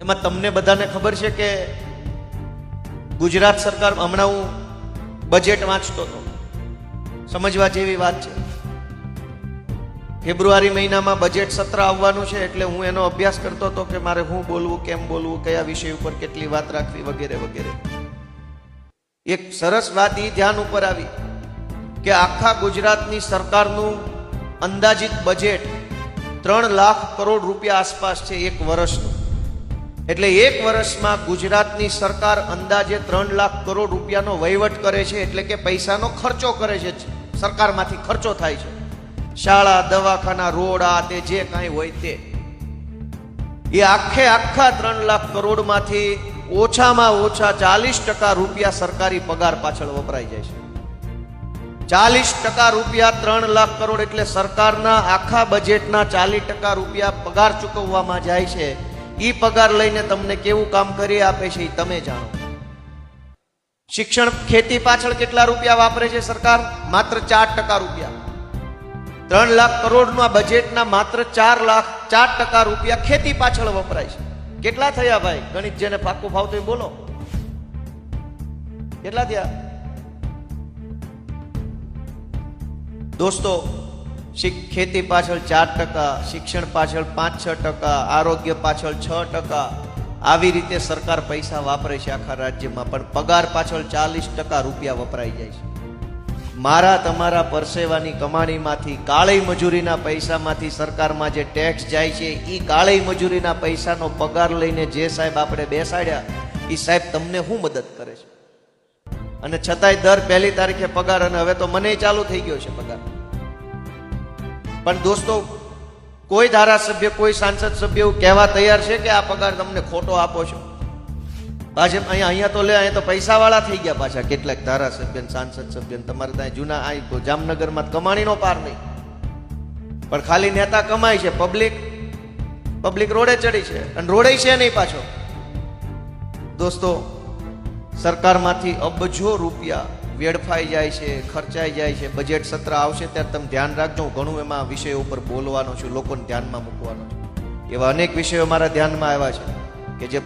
એમાં તમને બધાને ખબર છે કે ગુજરાત સરકાર હમણાં હું બજેટ વાંચતો હતો. સમજવા જેવી વાત છે. ફેબ્રુઆરી મહિનામાં બજેટ સત્ર આવવાનું છે એટલે હું એનો અભ્યાસ કરતો હતો કે મારે શું બોલવું, કેમ બોલવું, કયા વિષય ઉપર કેટલી વાત રાખવી વગેરે વગેરે. એક સરસ વાત એ ધ્યાન ઉપર આવી કે આખા ગુજરાતની સરકારનું અંદાજિત બજેટ ત્રણ લાખ કરોડ રૂપિયા આસપાસ છે એક વર્ષનું. એટલે એક વર્ષમાં ગુજરાતની સરકાર અંદાજે ત્રણ લાખ કરોડ રૂપિયાનો વહીવટ કરે છે, એટલે કે પૈસાનો ખર્ચો કરે છે, સરકારમાંથી ખર્ચો થાય છે. શાળા, દવાખાના, રોડ આ તે જે કાંઈ હોય તે. એ આખે આખા ત્રણ લાખ કરોડમાંથી ઓછામાં ઓછા ચાલીસ ટકા રૂપિયા સરકારી પગાર પાછળ વપરાઈ જાય છે. ચાલીસ ટકા રૂપિયા ત્રણ લાખ કરોડ એટલે સરકારના આખા બજેટના ચાલીસ ટકા રૂપિયા પગાર ચૂકવવામાં જાય છે. ઈ પગાર લઈને તમને કેવું કામ કરી આપે છે એ તમે જાણો. શિક્ષણ ખેતી પાછળ કેટલા રૂપિયા વાપરે છે સરકાર? માત્ર ચાર ટકા રૂપિયા. ત્રણ લાખ કરોડના બજેટના માત્ર ચાર લાખ, ચાર ટકા રૂપિયા ખેતી પાછળ વપરાય છે. કેટલા થયા ભાઈ? ગણિત જેને પાકું ફાવતું બોલો. કેટલા થયા? દોસ્તો ખેતી પાછળ ચાર ટકા, શિક્ષણ પાછળ પાંચ છ ટકા, આરોગ્ય પાછળ છ ટકા. આવી રીતે સરકાર પૈસા વાપરે છે આખા રાજ્યમાં, પણ પગાર પાછળ ચાલીસ ટકા રૂપિયા વપરાઈ જાય છે. મારા, તમારા પરસેવાની કમાણીમાંથી, કાળી મજૂરીના પૈસામાંથી સરકારમાં જે ટેક્સ જાય છે એ કાળી મજૂરીના પૈસાનો પગાર લઈને જે સાહેબ આપણે બેસાડ્યા એ સાહેબ તમને શું મદદ કરે છે? અને છતાંય દર પહેલી તારીખે પગાર, અને હવે તો મને ચાલુ થઈ ગયો છે પગાર. પણ દોસ્તો, કોઈ ધારાસભ્ય, કોઈ સાંસદ સભ્ય એવું કહેવા તૈયાર છે કે આ પગાર તમને ખોટો આપો છો? ભાજપ અહીંયા અહીંયા તો લે, અહીંયા તો પૈસા વાળા થઈ ગયા પાછા કેટલાક ધારાસભ્ય સાંસદ સભ્ય તમારે ત્યાં જૂના, આ જામનગરમાં કમાણીનો પાર નહીં. પણ ખાલી નેતા કમાય છે, પબ્લિક પબ્લિક રોડે ચડી છે અને રોડે છે નહીં પાછો. દોસ્તો, સરકારમાંથી અબજો રૂપિયા વેડફાઈ જાય છે, ખર્ચાઈ જાય છે બજેટ સત્ર આવશે ત્યારે તમે ધ્યાન રાખજો. હું ઘણું એમાં વિષયો ઉપર બોલવાનો છું, લોકોને ધ્યાનમાં મૂકવાનો છું. એવા અનેક વિષયો મારા ધ્યાનમાં આવ્યા છે કે જે